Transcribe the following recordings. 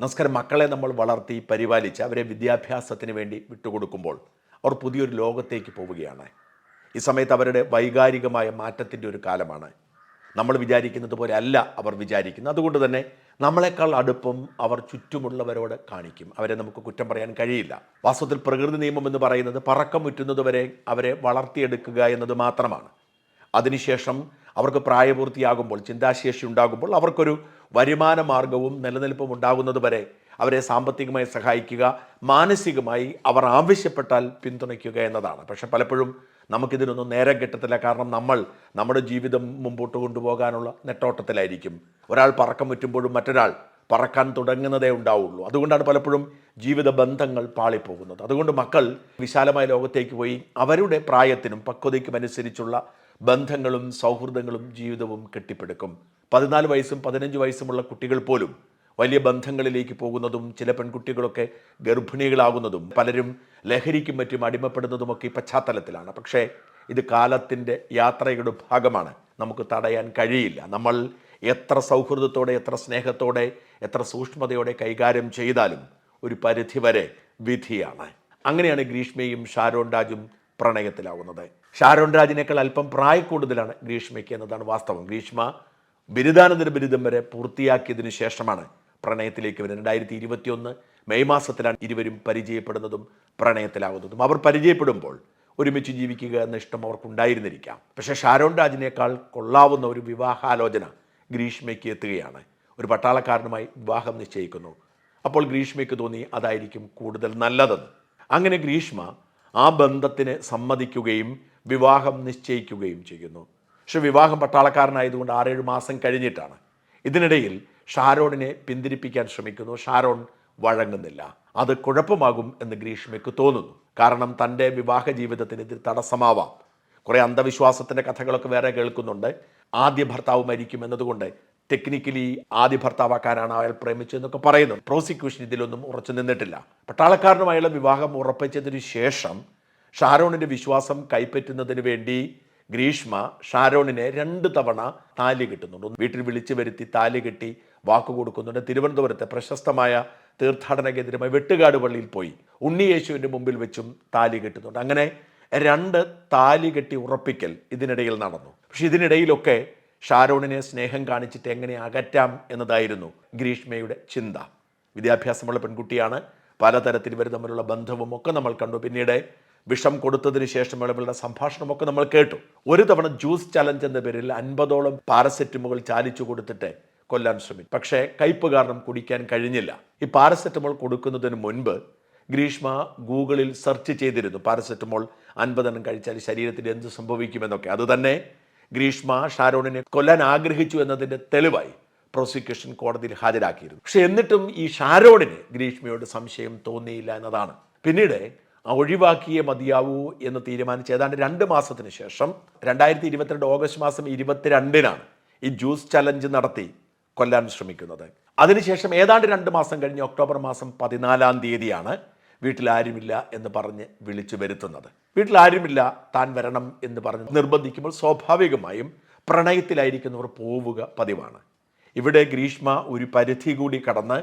നമസ്കാരം. മക്കളെ നമ്മൾ വളർത്തി പരിപാലിച്ച് അവരെ വിദ്യാഭ്യാസത്തിന് വേണ്ടി വിട്ടുകൊടുക്കുമ്പോൾ അവർ പുതിയൊരു ലോകത്തേക്ക് പോവുകയാണ്. ഈ സമയത്ത് അവരുടെ വൈകാരികമായ മാറ്റത്തിന്റെ ഒരു കാലമാണ്. നമ്മൾ വിചാരിക്കുന്നത് പോലെ അല്ല അവർ വിചാരിക്കുന്നത്. അതുകൊണ്ട് തന്നെ നമ്മളെക്കാൾ അടുപ്പം അവർ ചുറ്റുമുള്ളവരോട് കാണിക്കും. അവരെ നമുക്ക് കുറ്റം പറയാൻ കഴിയില്ല. വാസ്തവത്തിൽ പ്രകൃതി നിയമം എന്ന് പറയുന്നത് പറക്കം മുറ്റുന്നതുവരെ അവരെ വളർത്തിയെടുക്കുക എന്നത് മാത്രമാണ്. അതിനുശേഷം അവർക്ക് പ്രായപൂർത്തിയാകുമ്പോൾ ചിന്താശേഷി ഉണ്ടാകുമ്പോൾ അവർക്കൊരു വരുമാന മാർഗവും നിലനിൽപ്പും ഉണ്ടാകുന്നത് വരെ അവരെ സാമ്പത്തികമായി സഹായിക്കുക മാനസികമായി അവർ ആവശ്യപ്പെട്ടാൽ പിന്തുണയ്ക്കുക എന്നതാണ്. പക്ഷെ പലപ്പോഴും നമുക്കിതിനൊന്നും നേരം കിട്ടത്തില്ല. കാരണം നമ്മൾ നമ്മുടെ ജീവിതം മുമ്പോട്ട് കൊണ്ടുപോകാനുള്ള നെട്ടോട്ടത്തിലായിരിക്കും. ഒരാൾ പറക്കം മുറ്റുമ്പോഴും മറ്റൊരാൾ പറക്കാൻ തുടങ്ങുന്നതേ ഉണ്ടാവുള്ളൂ. അതുകൊണ്ടാണ് പലപ്പോഴും ജീവിത ബന്ധങ്ങൾ പാളിപ്പോകുന്നത്. അതുകൊണ്ട് മക്കൾ വിശാലമായ ലോകത്തേക്ക് പോയി അവരുടെ പ്രായത്തിനും പക്വതയ്ക്കും അനുസരിച്ചുള്ള ബന്ധങ്ങളും സൗഹൃദങ്ങളും ജീവിതവും കെട്ടിപ്പടുക്കും. പതിനാല് വയസ്സും പതിനഞ്ച് വയസ്സുമുള്ള കുട്ടികൾ പോലും വലിയ ബന്ധങ്ങളിലേക്ക് പോകുന്നതും ചില പെൺകുട്ടികളൊക്കെ ഗർഭിണികളാകുന്നതും പലരും ലഹരിക്കും മറ്റും അടിമപ്പെടുന്നതുമൊക്കെ ഈ പശ്ചാത്തലത്തിലാണ്. പക്ഷേ ഇത് കാലത്തിന്റെ യാത്രയുടെ ഭാഗമാണ്. നമുക്ക് തടയാൻ കഴിയില്ല. നമ്മൾ എത്ര സൗഹൃദത്തോടെ എത്ര സ്നേഹത്തോടെ എത്ര സൂക്ഷ്മതയോടെ കൈകാര്യം ചെയ്താലും ഒരു പരിധിവരെ വിധിയാണ്. അങ്ങനെയാണ് ഗ്രീഷ്മയും ഷാരോൺ രാജും പ്രണയത്തിലാവുന്നത്. ഷാരോൺ രാജിനേക്കാൾ അല്പം പ്രായക്കൂടുതലാണ് ഗ്രീഷ്മയ്ക്ക് എന്നതാണ് വാസ്തവം. ഗ്രീഷ്മ ബിരുദാനന്തര ബിരുദം വരെ പൂർത്തിയാക്കിയതിന് ശേഷമാണ് പ്രണയത്തിലേക്ക് വരുന്നത്. രണ്ടായിരത്തി ഇരുപത്തിയൊന്ന് മെയ് മാസത്തിലാണ് ഇരുവരും പരിചയപ്പെടുന്നതും പ്രണയത്തിലാകുന്നതും അവർ പരിചയപ്പെടുമ്പോൾ ഒരുമിച്ച് ജീവിക്കുക എന്ന ഇഷ്ടം അവർക്കുണ്ടായിരുന്നിരിക്കാം. പക്ഷേ ഷാരോൺ രാജിനേക്കാൾ കൊള്ളാവുന്ന ഒരു വിവാഹാലോചന ഗ്രീഷ്മയ്ക്ക് എത്തുകയാണ്. ഒരു പട്ടാളക്കാരനുമായി വിവാഹം നിശ്ചയിക്കുന്നു. അപ്പോൾ ഗ്രീഷ്മയ്ക്ക് തോന്നി അതായിരിക്കും കൂടുതൽ നല്ലതെന്ന്. അങ്ങനെ ഗ്രീഷ്മ ആ ബന്ധത്തിന് സമ്മതിക്കുകയും വിവാഹം നിശ്ചയിക്കുകയും ചെയ്യുന്നു. പക്ഷെ വിവാഹം പട്ടാളക്കാരനായതുകൊണ്ട് ആറേഴ് മാസം കഴിഞ്ഞിട്ടാണ്. ഇതിനിടയിൽ ഷാരോണിനെ പിന്തിരിപ്പിക്കാൻ ശ്രമിക്കുന്നു. ഷാരോൺ വഴങ്ങുന്നില്ല. അത് കുഴപ്പമാകും എന്ന് ഗ്രീഷ്മയ്ക്ക് തോന്നുന്നു. കാരണം തന്റെ വിവാഹ ജീവിതത്തിന് ഇതിൽ തടസ്സമാവാം. കുറേ അന്ധവിശ്വാസത്തിന്റെ കഥകളൊക്കെ വേറെ കേൾക്കുന്നുണ്ട്. ആദ്യ ഭർത്താവ് മരിക്കും എന്നതുകൊണ്ട് ടെക്നിക്കലി ആദ്യ ഭർത്താവാക്കാനാണ് അയാൾ പ്രേമിച്ചതെന്നൊക്കെ പറയുന്നു. പ്രോസിക്യൂഷൻ ഇതിലൊന്നും ഉറച്ചു നിന്നിട്ടില്ല. പട്ടാളക്കാരനുമായുള്ള വിവാഹം ഉറപ്പിച്ചതിന് ശേഷം ഷാരോണിന്റെ വിശ്വാസം കൈപ്പറ്റുന്നതിന് വേണ്ടി ഗ്രീഷ്മ ഷാരോണിനെ രണ്ട് തവണ താലി കിട്ടുന്നുണ്ട്. വീട്ടിൽ വിളിച്ചു വരുത്തി താലി കെട്ടി വാക്കു കൊടുക്കുന്നുണ്ട്. തിരുവനന്തപുരത്തെ പ്രശസ്തമായ തീർത്ഥാടന കേന്ദ്രമായ വെട്ടുകാട് പള്ളിയിൽ പോയി ഉണ്ണിയേശുവിന്റെ മുമ്പിൽ വെച്ചും താലി കെട്ടുന്നുണ്ട്. അങ്ങനെ രണ്ട് താലി കെട്ടി ഉറപ്പിക്കൽ ഇതിനിടയിൽ നടന്നു. പക്ഷെ ഇതിനിടയിലൊക്കെ ഷാരോണിനെ സ്നേഹം കാണിച്ചിട്ട് എങ്ങനെ അകറ്റാം എന്നതായിരുന്നു ഗ്രീഷ്മയുടെ ചിന്ത. വിദ്യാഭ്യാസമുള്ള പെൺകുട്ടിയാണ്. പലതരത്തിൽ ഇവർ തമ്മിലുള്ള ബന്ധവും ഒക്കെ നമ്മൾ കണ്ടു. പിന്നീട് വിഷം കൊടുത്തതിന് ശേഷം ഇവരുടെ സംഭാഷണമൊക്കെ നമ്മൾ കേട്ടു. ഒരു തവണ ജ്യൂസ് ചലഞ്ച് എന്ന പേരിൽ അൻപതോളം പാരസെറ്റമോൾ ചാലിച്ചു കൊടുത്തിട്ട് കൊല്ലാൻ ശ്രമിച്ചു. പക്ഷേ കയ്പ് കാരണം കുടിക്കാൻ കഴിഞ്ഞില്ല. ഈ പാരസെറ്റമോൾ കൊടുക്കുന്നതിന് മുൻപ് ഗ്രീഷ്മ ഗൂഗിളിൽ സെർച്ച് ചെയ്തിരുന്നു. പാരസെറ്റമോൾ അൻപതെണ്ണം കഴിച്ചാൽ ശരീരത്തിൽ എന്ത് സംഭവിക്കുമെന്നൊക്കെ. അതുതന്നെ ഗ്രീഷ്മ ഷാരോണിനെ കൊല്ലാൻ ആഗ്രഹിച്ചു എന്നതിന്റെ തെളിവായി പ്രോസിക്യൂഷൻ കോടതിയിൽ ഹാജരാക്കിയിരുന്നു. പക്ഷെ എന്നിട്ടും ഈ ഷാരോണിന് ഗ്രീഷ്മയോട് സംശയം തോന്നിയില്ല എന്നതാണ്. പിന്നീട് ഒഴിവാക്കിയേ മതിയാവൂ എന്ന് തീരുമാനിച്ച് ഏതാണ്ട് രണ്ട് മാസത്തിന് ശേഷം രണ്ടായിരത്തി ഇരുപത്തിരണ്ട് ഓഗസ്റ്റ് മാസം ഇരുപത്തിരണ്ടിനാണ് ഈ ജ്യൂസ് ചലഞ്ച് നടത്തി കൊല്ലാൻ ശ്രമിക്കുന്നത്. അതിനുശേഷം ഏതാണ്ട് രണ്ട് മാസം കഴിഞ്ഞ് ഒക്ടോബർ മാസം പതിനാലാം തീയതിയാണ് വീട്ടിലാരുമില്ല എന്ന് പറഞ്ഞ് വിളിച്ചു വരുത്തുന്നത്. വീട്ടിലാരുമില്ല താൻ വരണം എന്ന് പറഞ്ഞ് നിർബന്ധിക്കുമ്പോൾ സ്വാഭാവികമായും പ്രണയത്തിലായിരിക്കുന്നവർ പോവുക പതിവാണ്. ഇവിടെ ഗ്രീഷ്മ ഒരു പരിധി കൂടി കടന്ന്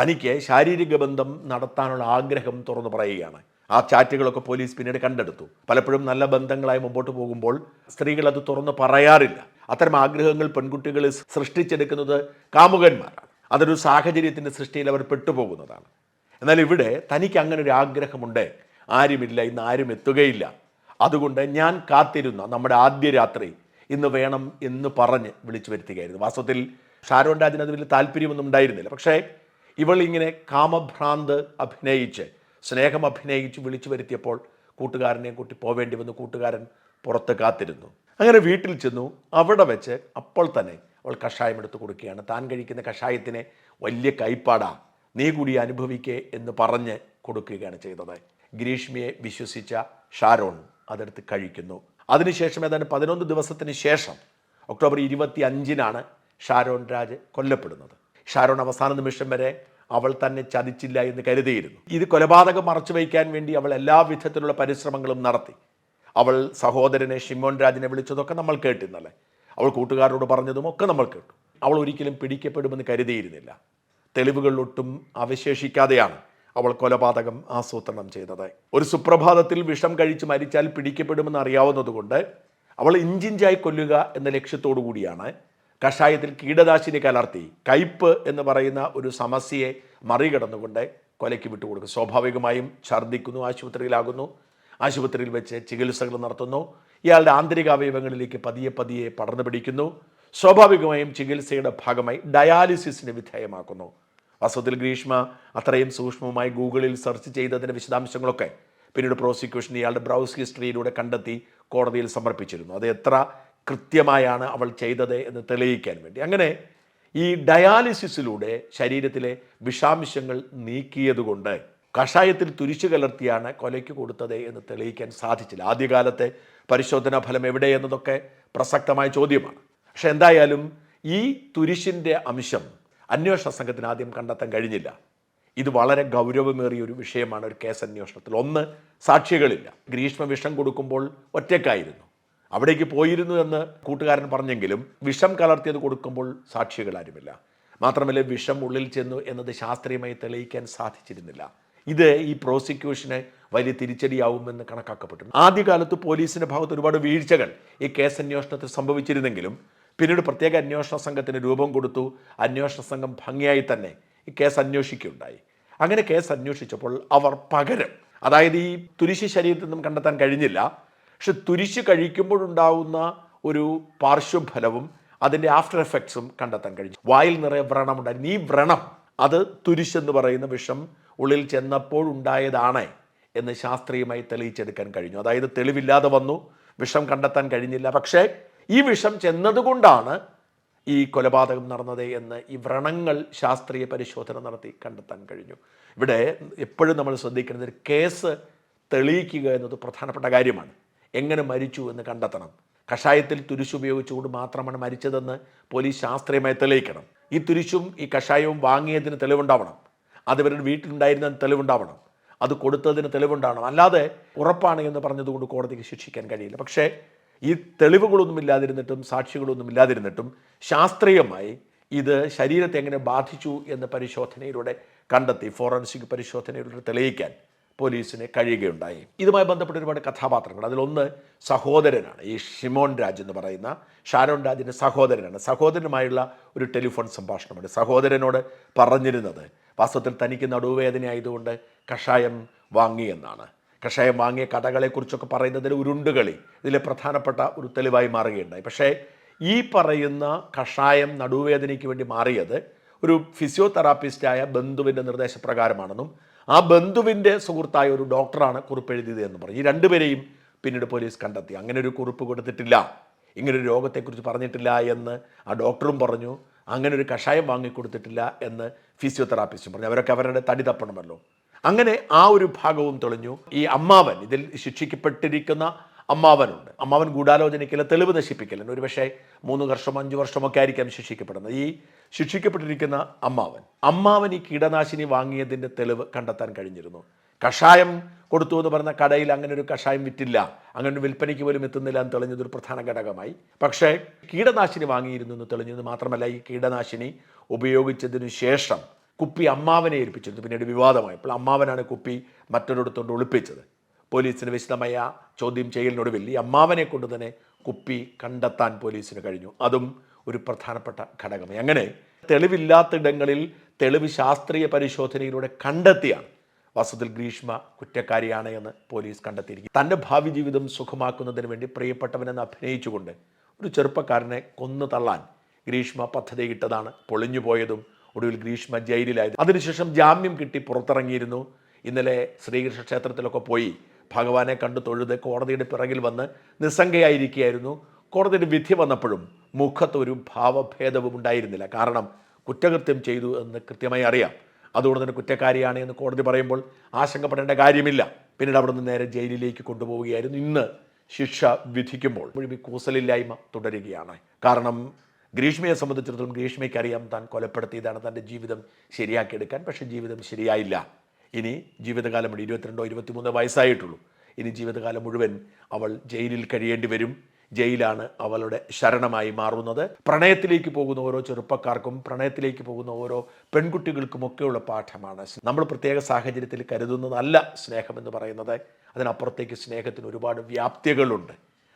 തനിക്ക് ശാരീരിക ബന്ധം നടത്താനുള്ള ആഗ്രഹം തുറന്നു പറയുകയാണ്. ആ ചാറ്റുകളൊക്കെ പോലീസ് പിന്നീട് കണ്ടെടുത്തു. പലപ്പോഴും നല്ല ബന്ധങ്ങളായി മുമ്പോട്ട് പോകുമ്പോൾ സ്ത്രീകൾ അത് തുറന്ന് പറയാറില്ല. അത്തരം ആഗ്രഹങ്ങൾ പെൺകുട്ടികൾ സൃഷ്ടിച്ചെടുക്കുന്നത് കാമുകന്മാരാണ്. അതൊരു സാഹചര്യത്തിന്റെ സൃഷ്ടിയിൽ അവർ പെട്ടുപോകുന്നതാണ്. എന്നാൽ ഇവിടെ തനിക്ക് അങ്ങനെ ഒരു ആഗ്രഹമുണ്ട്. ആരുമില്ല ഇന്ന് ആരും എത്തുകയില്ല. അതുകൊണ്ട് ഞാൻ കാത്തിരുന്ന നമ്മുടെ ആദ്യ രാത്രി ഇന്ന് വേണം എന്ന് പറഞ്ഞ് വിളിച്ചു വരുത്തുകയായിരുന്നു. വാസ്തവത്തിൽ ഷാരോൺ രാജിന് അത് വലിയ താല്പര്യമൊന്നും ഉണ്ടായിരുന്നില്ല. പക്ഷേ ഇവൾ ഇങ്ങനെ കാമഭ്രാന്ത് അഭിനയിച്ച് സ്നേഹം അഭിനയിച്ച് വിളിച്ചു വരുത്തിയപ്പോൾ കൂട്ടുകാരനെ കൂട്ടി പോവേണ്ടി വന്നു. കൂട്ടുകാരൻ പുറത്ത് കാത്തിരുന്നു. അങ്ങനെ വീട്ടിൽ ചെന്നു. അവിടെ വെച്ച് അപ്പോൾ തന്നെ അവൾ കഷായം എടുത്ത് കൊടുക്കുകയാണ്. താൻ കഴിക്കുന്ന കഷായത്തിനെ വലിയ കൈപ്പാടാ. നീ കൂടി അനുഭവിക്കേ എന്ന് പറഞ്ഞ് കൊടുക്കുകയാണ് ചെയ്തത്. ഗ്രീഷ്മിയെ വിശ്വസിച്ച ഷാരോൺ അതെടുത്ത് കഴിക്കുന്നു. അതിനുശേഷം ഏതാണ്ട് പതിനൊന്ന് ദിവസത്തിന് ശേഷം ഒക്ടോബർ ഇരുപത്തി അഞ്ചിനാണ് ഷാരോൺ രാജ് കൊല്ലപ്പെടുന്നത്. ഷാരോൺ അവസാന നിമിഷം വരെ അവൾ തന്നെ ചതിച്ചില്ല എന്ന് കരുതിയിരുന്നു. ഇത് കൊലപാതകം മറച്ചു വയ്ക്കാൻ വേണ്ടി അവൾ എല്ലാ വിധത്തിലുള്ള പരിശ്രമങ്ങളും നടത്തി. അവൾ സഹോദരനെ ഷിമോൻ രാജിനെ വിളിച്ചതൊക്കെ നമ്മൾ കേട്ടിരുന്നല്ലേ? അവൾ കൂട്ടുകാരോട് പറഞ്ഞതും ഒക്കെ നമ്മൾ കേട്ടു. അവൾ ഒരിക്കലും പിടിക്കപ്പെടുമെന്ന് കരുതിയിരുന്നില്ല. തെളിവുകളിലൊട്ടും അവശേഷിക്കാതെയാണ് അവൾ കൊലപാതകം ആസൂത്രണം ചെയ്തത്. ഒരു സുപ്രഭാതത്തിൽ വിഷം കഴിച്ച് മരിച്ചാൽ പിടിക്കപ്പെടുമെന്ന് അറിയാവുന്നതുകൊണ്ട് അവൾ ഇഞ്ചിഞ്ചായി കൊല്ലുക എന്ന ലക്ഷ്യത്തോടു കൂടിയാണ് കഷായത്തിൽ കീടനാശിനി കലർത്തി കയ്പ് എന്ന് പറയുന്ന ഒരു സമസ്യയെ മറികടന്നുകൊണ്ട് കൊലയ്ക്ക് വിട്ടുകൊടുക്കും. സ്വാഭാവികമായും ഛർദ്ദിക്കുന്നു ആശുപത്രിയിലാകുന്നു. ആശുപത്രിയിൽ വെച്ച് ചികിത്സകൾ നടത്തുന്നു. ഇയാളുടെ ആന്തരിക അവയവങ്ങളിലേക്ക് പതിയെ പതിയെ പടർന്നു പിടിക്കുന്നു. സ്വാഭാവികമായും ചികിത്സയുടെ ഭാഗമായി ഡയാലിസിസിന് വിധേയമാക്കുന്നു. വാസ്തവത്തിൽ ഗ്രീഷ്മ അത്രയും സൂക്ഷ്മമായി ഗൂഗിളിൽ സെർച്ച് ചെയ്തതിന്റെ വിശദാംശങ്ങളൊക്കെ പിന്നീട് പ്രോസിക്യൂഷൻ ഇയാളുടെ ബ്രൗസ് ഹിസ്റ്ററിയിലൂടെ കണ്ടെത്തി കോടതിയിൽ സമർപ്പിച്ചിരുന്നു. അത് എത്ര കൃത്യമായാണ് അവൾ ചെയ്തത് എന്ന് തെളിയിക്കാൻ വേണ്ടി. അങ്ങനെ ഈ ഡയാലിസിസിലൂടെ ശരീരത്തിലെ വിഷാംശങ്ങൾ നീക്കിയതുകൊണ്ട് കഷായത്തിൽ തുരിച്ചു കലർത്തിയാണ് കൊലയ്ക്ക് കൊടുത്തത് എന്ന് തെളിയിക്കാൻ സാധിച്ചില്ല. ആദ്യകാലത്തെ പരിശോധനാ ഫലം എവിടെയെന്നതൊക്കെ പ്രസക്തമായ ചോദ്യമാണ്. പക്ഷെ എന്തായാലും ഈ തുരിശിന്റെ അംശം അന്വേഷണ സംഘത്തിന് ആദ്യം കണ്ടെത്താൻ കഴിഞ്ഞില്ല. ഇത് വളരെ ഗൗരവമേറിയ ഒരു വിഷയമാണ് ഒരു കേസ് അന്വേഷണത്തിൽ. ഒന്ന് സാക്ഷികളില്ല. ഗ്രീഷ്മ വിഷം കൊടുക്കുമ്പോൾ ഒറ്റക്കായിരുന്നു അവിടേക്ക് പോയിരുന്നു എന്ന് കൂട്ടുകാരൻ പറഞ്ഞെങ്കിലും വിഷം കലർത്തിയത് കൊടുക്കുമ്പോൾ സാക്ഷികളാരുമില്ല മാത്രമല്ല വിഷം ഉള്ളിൽ ചെന്നു എന്നത് ശാസ്ത്രീയമായി തെളിയിക്കാൻ സാധിച്ചിരുന്നില്ല. ഇത് ഈ പ്രോസിക്യൂഷന് വലിയ തിരിച്ചടിയാവുമെന്ന് കണക്കാക്കപ്പെട്ടു. ആദ്യകാലത്ത് പോലീസിന്റെ ഭാഗത്ത് ഒരുപാട് വീഴ്ചകൾ ഈ കേസ് അന്വേഷണത്തിൽ സംഭവിച്ചിരുന്നെങ്കിലും പിന്നീട് പ്രത്യേക അന്വേഷണ സംഘത്തിന് രൂപം കൊടുത്തു. അന്വേഷണ സംഘം ഭംഗിയായി തന്നെ ഈ കേസ് അന്വേഷിക്കുകയുണ്ടായി. അങ്ങനെ കേസ് അന്വേഷിച്ചപ്പോൾ അവർ പകരം അതായത് ഈ തുരിശി ശരീരത്തിൽ നിന്നും കണ്ടെത്താൻ കഴിഞ്ഞില്ല പക്ഷെ തുരിശ് കഴിക്കുമ്പോഴുണ്ടാവുന്ന ഒരു പാർശ്വഫലവും അതിന്റെ ആഫ്റ്റർ എഫക്ട്സും കണ്ടെത്താൻ കഴിഞ്ഞു. വായിൽ നിറയെ വ്രണമുണ്ടായിരുന്നു ഈ വ്രണം. അത് തുരിശെന്ന് പറയുന്ന വിഷം ഉള്ളിൽ ചെന്നപ്പോഴുണ്ടായതാണ് എന്ന് ശാസ്ത്രീയമായി തെളിയിച്ചെടുക്കാൻ കഴിഞ്ഞു. അതായത് തെളിവില്ലാതെ വന്നു. വിഷം കണ്ടെത്താൻ കഴിഞ്ഞില്ല. പക്ഷേ ഈ വിഷം ചെന്നതുകൊണ്ടാണ് ഈ കൊലപാതകം നടന്നത് എന്ന് ഈ വ്രണങ്ങൾ ശാസ്ത്രീയ പരിശോധന നടത്തി കണ്ടെത്താൻ കഴിഞ്ഞു. ഇവിടെ എപ്പോഴും നമ്മൾ ശ്രദ്ധിക്കുന്നത് കേസ് തെളിയിക്കുക എന്നത് പ്രധാനപ്പെട്ട കാര്യമാണ്. എങ്ങനെ മരിച്ചു എന്ന് കണ്ടെത്തണം. കഷായത്തിൽ തുരിശുപയോഗിച്ചുകൊണ്ട് മാത്രമാണ് മരിച്ചതെന്ന് പോലീസ് ശാസ്ത്രീയമായി തെളിയിക്കണം. ഈ തുരിശും ഈ കഷായവും വാങ്ങിയതിന് തെളിവുണ്ടാവണം. അത് ഇവരുടെ വീട്ടിലുണ്ടായിരുന്നതിന് തെളിവുണ്ടാവണം. അത് കൊടുത്തതിന് തെളിവുണ്ടാവണം. അല്ലാതെ ഉറപ്പാണ് എന്ന് പറഞ്ഞതുകൊണ്ട് കോടതിക്ക് ശിക്ഷിക്കാൻ കഴിയില്ല. പക്ഷേ ഈ തെളിവുകളൊന്നും ഇല്ലാതിരുന്നിട്ടും സാക്ഷികളൊന്നും ഇല്ലാതിരുന്നിട്ടും ശാസ്ത്രീയമായി ഇത് ശരീരത്തെ എങ്ങനെ ബാധിച്ചു എന്ന പരിശോധനയിലൂടെ കണ്ടെത്തി ഫോറൻസിക് പരിശോധനയിലൂടെ തെളിയിക്കാൻ പോലീസിന് കഴിയുകയുണ്ടായി. ഇതുമായി ബന്ധപ്പെട്ട ഒരുപാട് കഥാപാത്രങ്ങൾ. അതിലൊന്ന് സഹോദരനാണ്. ഈ ഷിമോൻ രാജ് എന്ന് പറയുന്ന ഷാരോൺ രാജിന്റെ സഹോദരനാണ്. സഹോദരനുമായുള്ള ഒരു ടെലിഫോൺ സംഭാഷണമുണ്ട് സഹോദരനോട് പറഞ്ഞിരുന്നത് വാസ്തവത്തിൽ തനിക്ക് നടുവേദനയായതുകൊണ്ട് കഷായം വാങ്ങിയെന്നാണ് കഷായം വാങ്ങിയ കഥകളെക്കുറിച്ചൊക്കെ പറയുന്നതിൽ ഉരുണ്ടുകളി ഇതിലെ പ്രധാനപ്പെട്ട ഒരു തെളിവായി മാറുകയുണ്ടായി. പക്ഷേ ഈ പറയുന്ന കഷായം നടുവേദനയ്ക്ക് വേണ്ടി മാറിയത് ഒരു ഫിസിയോതെറാപ്പിസ്റ്റായ ബന്ധുവിന്റെ നിർദ്ദേശപ്രകാരമാണെന്നും ആ ബന്ധുവിന്റെ സുഹൃത്തായ ഒരു ഡോക്ടറാണ് കുറിപ്പ് എഴുതിയത് എന്ന് പറഞ്ഞു. ഈ രണ്ടുപേരെയും പിന്നീട് പോലീസ് കണ്ടെത്തി. അങ്ങനെ ഒരു കുറിപ്പ് കൊടുത്തിട്ടില്ല. ഇങ്ങനൊരു രോഗത്തെക്കുറിച്ച് പറഞ്ഞിട്ടില്ല എന്ന് ആ ഡോക്ടറും പറഞ്ഞു. അങ്ങനെ ഒരു കഷായം വാങ്ങിക്കൊടുത്തിട്ടില്ല എന്ന് ഫിസിയോതെറാപ്പിസ്റ്റും പറഞ്ഞു. അവരൊക്കെ അവരുടെ തടി തപ്പണമല്ലോ. അങ്ങനെ ആ ഒരു ഭാഗവും തെളിഞ്ഞു. ഈ അമ്മാവൻ ഇതിൽ ശിക്ഷിക്കപ്പെട്ടിരിക്കുന്ന അമ്മാവനുണ്ട്. അമ്മാവൻ ഗൂഢാലോചനയ്ക്കില്ല തെളിവ് ഒരു പക്ഷേ മൂന്ന് വർഷം അഞ്ച് വർഷമൊക്കെ ആയിരിക്കാം ശിക്ഷിക്കപ്പെടുന്നത്. ഈ ശിക്ഷിക്കപ്പെട്ടിരിക്കുന്ന അമ്മാവൻ. അമ്മാവൻ ഈ കീടനാശിനി വാങ്ങിയതിന്റെ തെളിവ് കണ്ടെത്താൻ കഴിഞ്ഞിരുന്നു. കഷായം കൊടുത്തു എന്ന് പറഞ്ഞ കടയിൽ അങ്ങനെ ഒരു കഷായം വിറ്റില്ല. അങ്ങനെ വിൽപ്പനയ്ക്ക് പോലും എത്തുന്നില്ല എന്ന് തെളിഞ്ഞതൊരു പ്രധാന ഘടകമായി. പക്ഷേ കീടനാശിനി വാങ്ങിയിരുന്നു എന്ന് തെളിഞ്ഞത് മാത്രമല്ല ഈ കീടനാശിനി ഉപയോഗിച്ചതിനു ശേഷം കുപ്പി അമ്മാവനെ ഏൽപ്പിച്ചിരുന്നു. പിന്നീട് വിവാദമായി അപ്പോൾ അമ്മാവനാണ് കുപ്പി മറ്റൊരിടത്തോണ്ട് ഒളിപ്പിച്ചത്. പോലീസിന് വിശദമായ ചോദ്യം ചെയ്യലിനൊടുവിൽ ഈ അമ്മാവനെ കൊണ്ട് തന്നെ കുപ്പി കണ്ടെത്താൻ പോലീസിന് കഴിഞ്ഞു. അതും ഒരു പ്രധാനപ്പെട്ട ഘടകമായി. അങ്ങനെ തെളിവില്ലാത്തിടങ്ങളിൽ തെളിവ് ശാസ്ത്രീയ പരിശോധനയിലൂടെ കണ്ടെത്തിയാണ് വാസ്തവത്തിൽ ഗ്രീഷ്മ കുറ്റക്കാരിയാണ് എന്ന് പോലീസ് കണ്ടെത്തിയിരിക്കും തന്റെ ഭാവി ജീവിതം സുഖമാക്കുന്നതിന് വേണ്ടി പ്രിയപ്പെട്ടവനെന്ന് അഭിനയിച്ചുകൊണ്ട് ഒരു ചെറുപ്പക്കാരനെ കൊന്നു തള്ളാൻ ഗ്രീഷ്മ പദ്ധതിയിട്ടതാണ് പൊളിഞ്ഞു പോയതും ഒടുവിൽ ഗ്രീഷ്മ ജയിലിലായത് അതിനുശേഷം ജാമ്യം കിട്ടി പുറത്തിറങ്ങിയിരുന്നു. ഇന്നലെ ശ്രീകൃഷ്ണ ക്ഷേത്രത്തിലൊക്കെ പോയി ഭഗവാനെ കണ്ടു തൊഴുത് കോടതിയുടെ പിറകിൽ വന്ന് നിസ്സംഗയായിരിക്കുകയായിരുന്നു. കോടതിയുടെ വിധി വന്നപ്പോഴും മുഖത്തൊരു ഭാവഭേദവും ഉണ്ടായിരുന്നില്ല. കാരണം കുറ്റകൃത്യം ചെയ്തു എന്ന് കൃത്യമായി അറിയാം. അതുകൊണ്ട് തന്നെ കുറ്റക്കാരിയാണ് എന്ന് കോടതി പറയുമ്പോൾ ആശങ്കപ്പെടേണ്ട കാര്യമില്ല. പിന്നീട് അവിടെ നിന്ന് നേരെ ജയിലിലേക്ക് കൊണ്ടുപോവുകയായിരുന്നു ഇന്ന് ശിക്ഷ വിധിക്കുമ്പോൾ. മുഴുവൻ കൂസലില്ലായ്മ തുടരുകയാണ്. കാരണം ഗ്രീഷ്മയെ സംബന്ധിച്ചിടത്തോളം ഗ്രീഷ്മയ്ക്കറിയാം താൻ കൊലപ്പെടുത്തിയതാണ് തന്റെ ജീവിതം ശരിയാക്കിയെടുക്കാൻ. പക്ഷേ ജീവിതം ശരിയായില്ല. ഇനി ജീവിതകാലം മുഴുവൻ ഇരുപത്തിരണ്ടോ ഇരുപത്തിമൂന്നോ വയസ്സായിട്ടുള്ളൂ. ഇനി ജീവിതകാലം മുഴുവൻ അവൾ ജയിലിൽ കഴിയേണ്ടി വരും. ജയിലാണ് അവളുടെ ശരണമായി മാറുന്നത്. പ്രണയത്തിലേക്ക് പോകുന്ന ഓരോ ചെറുപ്പക്കാർക്കും പ്രണയത്തിലേക്ക് പോകുന്ന ഓരോ പെൺകുട്ടികൾക്കുമൊക്കെയുള്ള പാഠമാണ്. നമ്മൾ പ്രത്യേക സാഹചര്യത്തിൽ കരുതുന്നതല്ല സ്നേഹമെന്ന് പറയുന്നത്. അതിനപ്പുറത്തേക്ക് സ്നേഹത്തിന് ഒരുപാട് വ്യാപ്തികളുണ്ട്.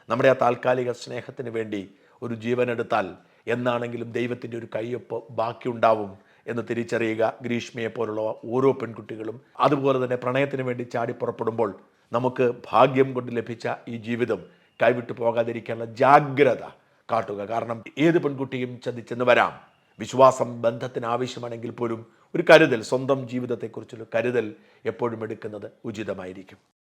നമ്മുടെ ആ താൽക്കാലിക സ്നേഹത്തിന് വേണ്ടി ഒരു ജീവനെടുത്താൽ എന്നാണെങ്കിലും ദൈവത്തിന്റെ ഒരു കയ്യൊപ്പ് ബാക്കിയുണ്ടാവും. എന്ന് തിരിച്ചറിയുക ഗ്രീഷ്മയെ പോലുള്ള ഓരോ പെൺകുട്ടികളും. അതുപോലെ തന്നെ പ്രണയത്തിന് വേണ്ടി ചാടി പുറപ്പെടുമ്പോൾ നമുക്ക് ഭാഗ്യം കൊണ്ട് ലഭിച്ച ഈ ജീവിതം കൈവിട്ടു പോകാതിരിക്കാനുള്ള ജാഗ്രത കാട്ടുക. കാരണം ഏത് പെൺകുട്ടിയും ചതിച്ചെന്ന് വരാം. വിശ്വാസം ബന്ധത്തിന് ആവശ്യമാണെങ്കിൽ പോലും ഒരു കരുതൽ സ്വന്തം ജീവിതത്തെക്കുറിച്ചുള്ള കരുതൽ എപ്പോഴും എടുക്കുന്നത് ഉചിതമായിരിക്കും.